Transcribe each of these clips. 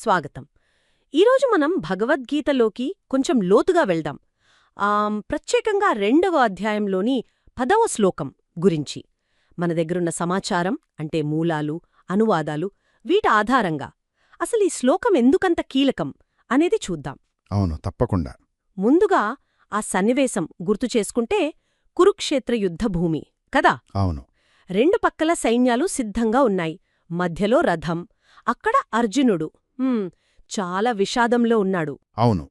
స్వాగతం. ఈరోజు మనం భగవద్గీతలోకి కొంచెం లోతుగా వెళ్దాం. ప్రత్యేకంగా రెండవ అధ్యాయంలోని పదవ శ్లోకం గురించి. మన దగ్గరున్న సమాచారం అంటే మూలాలు అనువాదాలు వీటి ఆధారంగా అసలు ఈ శ్లోకం ఎందుకంత కీలకం అనేది చూద్దాం. అవును తప్పకుండా. ముందుగా ఆ సన్నివేశం గుర్తు చేసుకుంటే కురుక్షేత్ర యుద్ధభూమి కదా? అవును. రెండు పక్కల సైన్యాలు సిద్ధంగా ఉన్నాయి. మధ్యలో రథం అక్కడ అర్జునుడు. చాలా విషాదంలో ఉన్నాడు. అవును.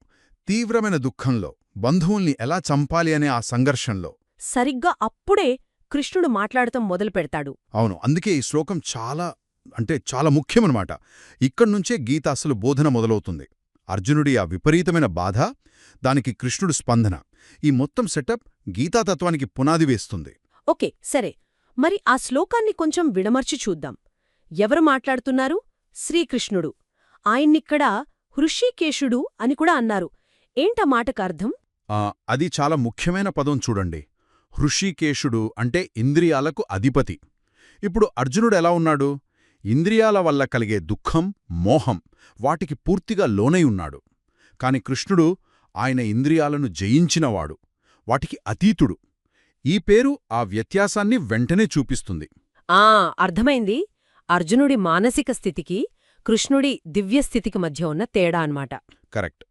తీవ్రమైన దుఃఖంలో బంధువుల్ని ఎలా చంపాలి అనే ఆ సంఘర్షంలో సరిగ్గా అప్పుడే కృష్ణుడు మాట్లాడటం మొదలుపెడతాడు అవును అందుకే ఈ శ్లోకం చాలా అంటే చాలా ముఖ్యమనమాట. ఇక్కడ్నుంచే గీత అసలు బోధన మొదలవుతుంది. అర్జునుడి ఆ విపరీతమైన బాధ దానికి కృష్ణుడు స్పందన. ఈ మొత్తం సెటప్ గీతాతత్వానికి పునాది వేస్తుంది. ఓకే సరే. మరి ఆ శ్లోకాన్ని కొంచెం విడమర్చి చూద్దాం. ఎవరు మాట్లాడుతున్నారు? శ్రీకృష్ణుడు. ఆయన్నిక్కడ హృషికేశుడు అని కూడా అన్నారు. ఏంటా మాటకు అర్థం అది చాలా ముఖ్యమైన పదం చూడండి. హృషికేశుడు అంటే ఇంద్రియాలకు అధిపతి. ఇప్పుడు అర్జునుడు ఎలా ఉన్నాడు? ఇంద్రియాల వల్ల కలిగే దుఃఖం మోహం వాటికి పూర్తిగా లోనై ఉన్నాడు. కాని కృష్ణుడు ఆయన ఇంద్రియాలను జయించినవాడు. వాటికి అతీతుడు. ఈ పేరు ఆ వ్యత్యాసాన్ని వెంటనే చూపిస్తుంది. ఆ అర్థమైంది. అర్జునుడి మానసిక స్థితికి కృష్ణుడి దివ్యస్థితికి మధ్య ఉన్న తేడా అన్నమాట. కరెక్ట్.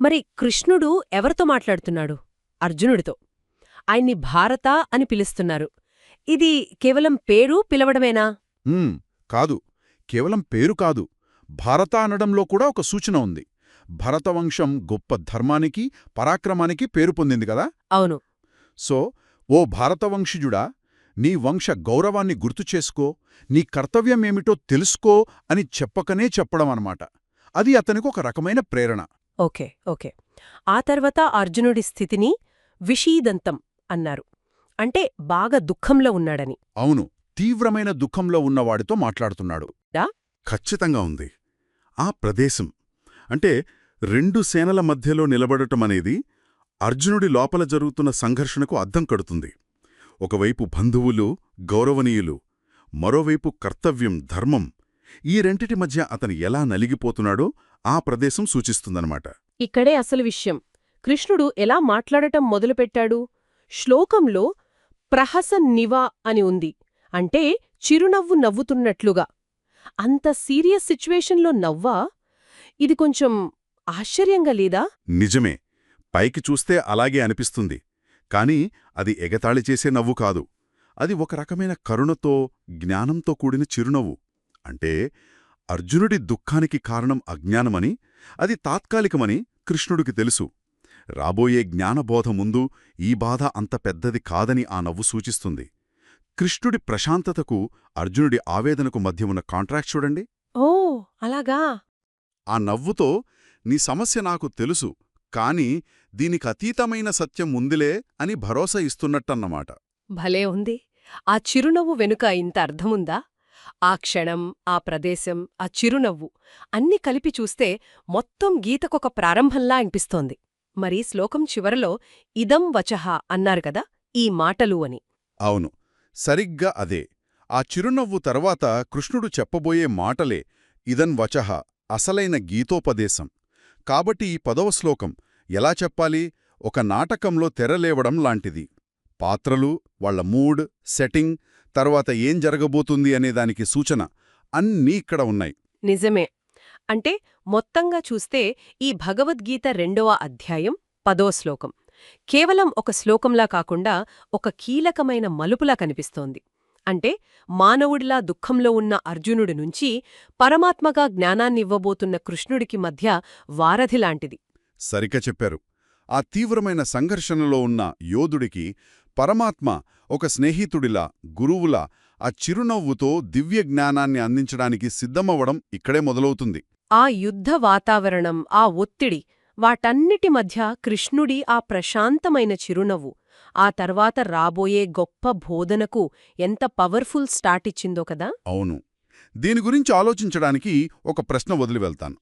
మరి కృష్ణుడు ఎవరితో మాట్లాడుతున్నాడు? అర్జునుడితో. ఆయన్ని భారత అని పిలుస్తున్నారు. ఇది కేవలం పేరు పిలవడమేనా? కాదు. కేవలం పేరు కాదు. భారత అనడంలో కూడా ఒక సూచన ఉంది. భరతవంశం గొప్ప ధర్మానికి పరాక్రమానికి పేరు పొందింది కదా? అవును. సో ఓ భారతవంశీయుడా నీ వంశ గౌరవాన్ని గుర్తుచేసుకో నీ కర్తవ్యమేమిటో తెలుసుకో అని చెప్పకనే చెప్పడం అన్నమాట. అది అతనికి ఒక రకమైన ప్రేరణ. Okay okay. ఆ తర్వాత అర్జునుడి స్థితిని విషీదంతం అన్నారు. అంటే బాగా దుఃఖంలో ఉన్నాడని. అవును తీవ్రమైన దుఃఖంలో ఉన్నవాడితో మాట్లాడుతున్నాడు? ఖచ్చితంగా ఉంది. ఆ ప్రదేశం అంటే రెండు సేనల మధ్యలో నిలబడటమనేది అర్జునుడి లోపల జరుగుతున్న సంఘర్షణకు అద్దం కడుతుంది. ఒకవైపు బంధువులు గౌరవనీయులు మరోవైపు కర్తవ్యం ధర్మం ఈ రెంటిటి మధ్య అతను ఎలా నలిగిపోతున్నాడో ఆ ప్రదేశం సూచిస్తుందన్నమాట. ఇక్కడే అసలు విషయం. కృష్ణుడు ఎలా మాట్లాడటం మొదలుపెట్టాడు? శ్లోకంలో ప్రహస నివా అని ఉంది. అంటే చిరునవ్వు నవ్వుతున్నట్లుగా. అంత సీరియస్ సిచ్యువేషన్లో నవ్వా? ఇది కొంచెం ఆశ్చర్యంగా లేదా? నిజమే. పైకి చూస్తే అలాగే అనిపిస్తుంది. కాని అది ఎగతాళి చేసే నవ్వు కాదు. అది ఒక రకమైన కరుణతో జ్ఞానంతో కూడిన చిరునవ్వు. అంటే అర్జునుడి దుఃఖానికి కారణం అజ్ఞానమని అది తాత్కాలికమని కృష్ణుడికి తెలుసు. రాబోయే జ్ఞానబోధ ముందు ఈ బాధ అంత పెద్దది కాదని ఆ నవ్వు సూచిస్తుంది. కృష్ణుడి ప్రశాంతతకు అర్జునుడి ఆవేదనకు మధ్య ఉన్న కాంట్రాక్ట్ చూడండి. ఓ అలాగా? ఆ నవ్వుతో నీ సమస్య నాకు తెలుసు కాని దీనికి అతీతమైన సత్యం ఉందిలే అని భరోసా ఇస్తున్నట్టన్నమాట. భలే ఉంది. ఆ చిరునవ్వు వెనుక ఇంత అర్థముందా? ఆ క్షణం ఆ ప్రదేశం ఆ చిరునవ్వు అన్ని కలిపి చూస్తే మొత్తం గీతకొక ప్రారంభంలా అనిపిస్తోంది. మరి శ్లోకం చివరలో ఇదం వచహ అన్నారు కదా ఈ మాటలు అని. అవును. సరిగ్గా అదే. ఆ చిరునవ్వు తర్వాత కృష్ణుడు చెప్పబోయే మాటలే ఇదన్ వచహ అసలైన గీతోపదేశం. కాబట్టి ఈ పదవ శ్లోకం ఎలా చెప్పాలి? ఒక నాటకంలో తెరలేవడం లాంటిది. పాత్రలు వాళ్ళ మూడ్ సెట్టింగ్ తర్వాత ఏం జరగబోతుంది అనేదానికి సూచన అన్నీ ఇక్కడ ఉన్నాయి. నిజమే. అంటే మొత్తంగా చూస్తే ఈ భగవద్గీత రెండవ అధ్యాయం పదో శ్లోకం. కేవలం ఒక శ్లోకంలా కాకుండా ఒక కీలకమైన మలుపులా కనిపిస్తోంది. అంటే మానవుడిలా దుఃఖంలో ఉన్న అర్జునుడి నుంచి పరమాత్మగా జ్ఞానాన్నివ్వబోతున్న కృష్ణుడికి మధ్య వారధిలాంటిది సరిక చెప్పారు. ఆ తీవ్రమైన సంఘర్షణలో ఉన్న యోధుడికి పరమాత్మ ఒక స్నేహితుడిలా గురువులా ఆ చిరునవ్వుతో దివ్య జ్ఞానాన్ని అందించడానికి సిద్ధమవ్వడం ఇక్కడే మొదలవుతుంది. ఆ యుద్ధ వాతావరణం ఆ ఒత్తిడి వాటన్నిటి మధ్య కృష్ణుడి ఆ ప్రశాంతమైన చిరునవ్వు ఆ తర్వాత రాబోయే గొప్ప బోధనకు ఎంత పవర్ఫుల్ స్టార్ట్ ఇచ్చిందో కదా? అవును. దీని గురించి ఆలోచించడానికి ఒక ప్రశ్న వదిలి వెళ్తాను.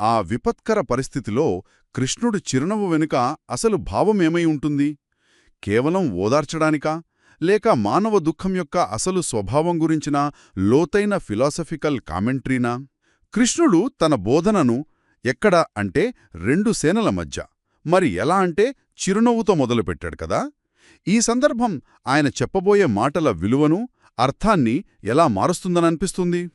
ఆ విపత్కర పరిస్థితిలో కృష్ణుడు చిరునవ్వు వెనుక అసలు భావమేమై ఉంటుంది? కేవలం ఓదార్చడానికా? లేక మానవ దుఃఖం యొక్క అసలు స్వభావం గురించిన లోతైన ఫిలాసఫికల్ కామెంట్రీనా? కృష్ణుడు తన బోధనను ఎక్కడ అంటే రెండు సేనల మధ్య. మరి ఎలా అంటే చిరునవ్వుతో మొదలుపెట్టాడు కదా? ఈ సందర్భం ఆయన చెప్పబోయే మాటల విలువను అర్థాన్ని ఎలా మారుస్తుందననిపిస్తుంది?